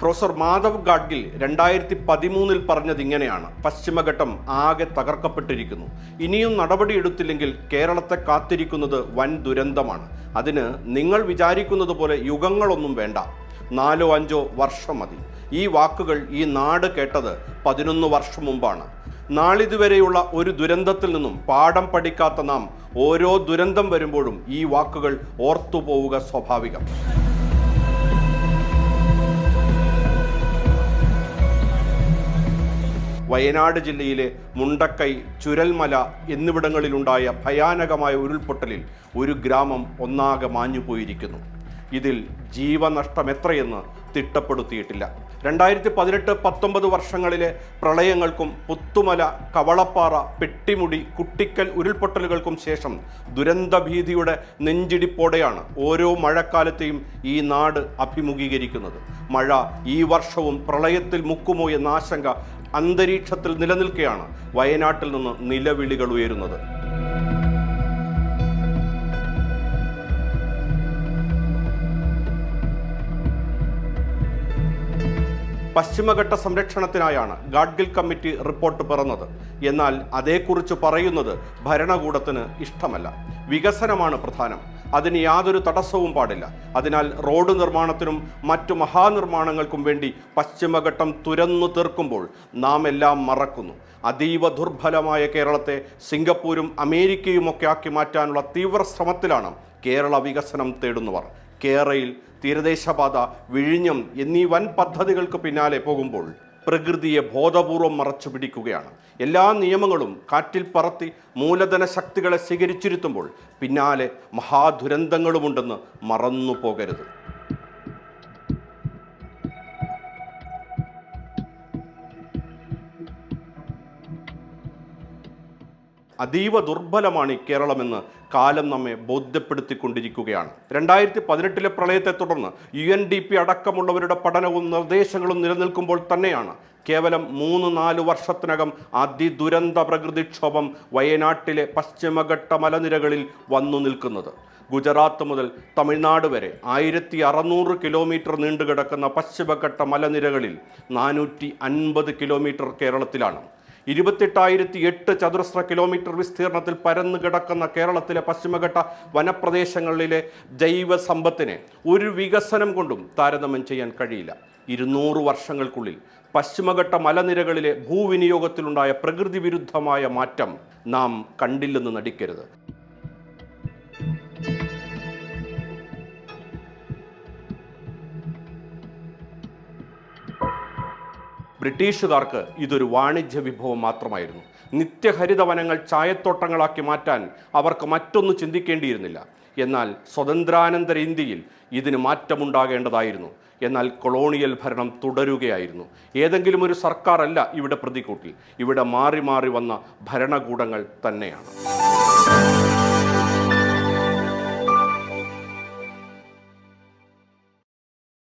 Professor Madhav Gadgil രണ്ടായിരത്തി പതിമൂന്നിൽ പറഞ്ഞത് ഇങ്ങനെയാണ്. പശ്ചിമഘട്ടം ആകെ തകർക്കപ്പെട്ടിരിക്കുന്നു. ഇനിയും നടപടിയെടുത്തില്ലെങ്കിൽ കേരളത്തെ കാത്തിരിക്കുന്നത് വൻ ദുരന്തമാണ്. അതിന് നിങ്ങൾ വിചാരിക്കുന്നത് പോലെ യുഗങ്ങളൊന്നും വേണ്ട. നാലോ അഞ്ചോ വർഷം മതി. ഈ വാക്കുകൾ ഈ നാട് കേട്ടത് പതിനൊന്ന് വർഷം മുമ്പാണ്. നാളിതുവരെയുള്ള ഒരു ദുരന്തത്തിൽ നിന്നും പാഠം പഠിക്കാത്ത നാം ഓരോ ദുരന്തം വരുമ്പോഴും ഈ വാക്കുകൾ ഓർത്തുപോവുക സ്വാഭാവികം. വയനാട് ജില്ലയിലെ മുണ്ടക്കൈ ചുരൽമല എന്നിവിടങ്ങളിലുണ്ടായ ഭയാനകമായ ഉരുൾപൊട്ടലിൽ ഒരു ഗ്രാമം ഒന്നാകെ മാഞ്ഞുപോയിരിക്കുന്നു. ഇതിൽ ജീവനഷ്ടം എത്രയെന്ന് തിട്ടപ്പെടുത്തിയിട്ടില്ല. രണ്ടായിരത്തി പതിനെട്ട് പത്തൊമ്പത് വർഷങ്ങളിലെ പ്രളയങ്ങൾക്കും പുത്തുമല കവളപ്പാറ പെട്ടിമുടി കുട്ടിക്കൽ ഉരുൾപൊട്ടലുകൾക്കും ശേഷം ദുരന്തഭീതിയുടെ നെഞ്ചിടിപ്പോടെയാണ് ഓരോ മഴക്കാലത്തെയും ഈ നാട് അഭിമുഖീകരിക്കുന്നത്. മഴ ഈ വർഷവും പ്രളയത്തിൽ മുക്കുമോ എന്ന ആശങ്ക അന്തരീക്ഷത്തിൽ നിലനിൽക്കെയാണ് വയനാട്ടിൽ നിന്ന് നിലവിളികൾ ഉയരുന്നത്. പശ്ചിമഘട്ട സംരക്ഷണത്തിനായാണ് ഗാഡ്ഗിൽ കമ്മിറ്റി റിപ്പോർട്ട് പിറന്നത്. എന്നാൽ അതേക്കുറിച്ച് പറയുന്നത് ഭരണകൂടത്തിന് ഇഷ്ടമല്ല. വികസനമാണ് പ്രധാനം. അതിന് യാതൊരു തടസ്സവും പാടില്ല. അതിനാൽ റോഡ് നിർമ്മാണത്തിനും മറ്റു മഹാനിർമ്മാണങ്ങൾക്കും വേണ്ടി പശ്ചിമഘട്ടം തുരന്നു തീർക്കുമ്പോൾ നാം എല്ലാം മറക്കുന്നു. അതീവ ദുർബലമായ കേരളത്തെ സിംഗപ്പൂരും അമേരിക്കയുമൊക്കെ ആക്കി മാറ്റാനുള്ള തീവ്ര ശ്രമത്തിലാണ് കേരള വികസനം തേടുന്നവർ. കേരയിൽ തീരദേശപാത വിഴിഞ്ഞം എന്നീ വൻ പദ്ധതികൾക്ക് പിന്നാലെ പോകുമ്പോൾ പ്രകൃതിയെ ബോധപൂർവം മറച്ചു പിടിക്കുകയാണ്. എല്ലാ നിയമങ്ങളും കാറ്റിൽ പറത്തി മൂലധന ശക്തികളെ സ്വീകരിച്ചിരുത്തുമ്പോൾ പിന്നാലെ മഹാദുരന്തങ്ങളുമുണ്ടെന്ന് മറന്നു പോകരുത് അതീവ ദുർബലമാണ് ഈ കേരളമെന്ന് കാലം നമ്മെ ബോധ്യപ്പെടുത്തിക്കൊണ്ടിരിക്കുകയാണ്. രണ്ടായിരത്തി പതിനെട്ടിലെ പ്രളയത്തെ തുടർന്ന് യു എൻ ഡി പി അടക്കമുള്ളവരുടെ പഠനവും നിർദ്ദേശങ്ങളും നിലനിൽക്കുമ്പോൾ തന്നെയാണ് കേവലം മൂന്ന് നാല് വർഷത്തിനകം അതിദുരന്ത പ്രകൃതിക്ഷോഭം വയനാട്ടിലെ പശ്ചിമഘട്ട മലനിരകളിൽ വന്നു നിൽക്കുന്നത്. ഗുജറാത്ത് മുതൽ തമിഴ്നാട് വരെ ആയിരത്തി അറുന്നൂറ് കിലോമീറ്റർ നീണ്ടുകിടക്കുന്ന പശ്ചിമഘട്ട മലനിരകളിൽ നാനൂറ്റി അൻപത് കിലോമീറ്റർ കേരളത്തിലാണ്. ഇരുപത്തെട്ടായിരത്തി എട്ട് ചതുരശ്ര കിലോമീറ്റർ വിസ്തീർണത്തിൽ പരന്നു കിടക്കുന്ന കേരളത്തിലെ പശ്ചിമഘട്ട വനപ്രദേശങ്ങളിലെ ജൈവ സമ്പത്തിനെ ഒരു വികസനം കൊണ്ടും താരതമ്യം ചെയ്യാൻ കഴിയില്ല. ഇരുന്നൂറ് വർഷങ്ങൾക്കുള്ളിൽ പശ്ചിമഘട്ട മലനിരകളിലെ ഭൂവിനിയോഗത്തിലുണ്ടായ പ്രകൃതി വിരുദ്ധമായ മാറ്റം നാം കണ്ടില്ലെന്ന് നടിക്കരുത്. ബ്രിട്ടീഷുകാർക്ക് ഇതൊരു വാണിജ്യ വിഭവം മാത്രമായിരുന്നു. നിത്യഹരിത വനങ്ങൾ ചായത്തോട്ടങ്ങളാക്കി മാറ്റാൻ അവർക്ക് മറ്റൊന്നും ചിന്തിക്കേണ്ടിയിരുന്നില്ല. എന്നാൽ സ്വതന്ത്രാനന്തര ഇന്ത്യയിൽ ഇതിന് മാറ്റമുണ്ടാകേണ്ടതായിരുന്നു. എന്നാൽ കൊളോണിയൽ ഭരണം തുടരുകയായിരുന്നു. ഏതെങ്കിലും ഒരു സർക്കാർ അല്ല ഇവിടെ പ്രതിക്കൂട്ടിൽ ഇവിടെ മാറി മാറി വന്ന ഭരണകൂടങ്ങൾ തന്നെയാണ്.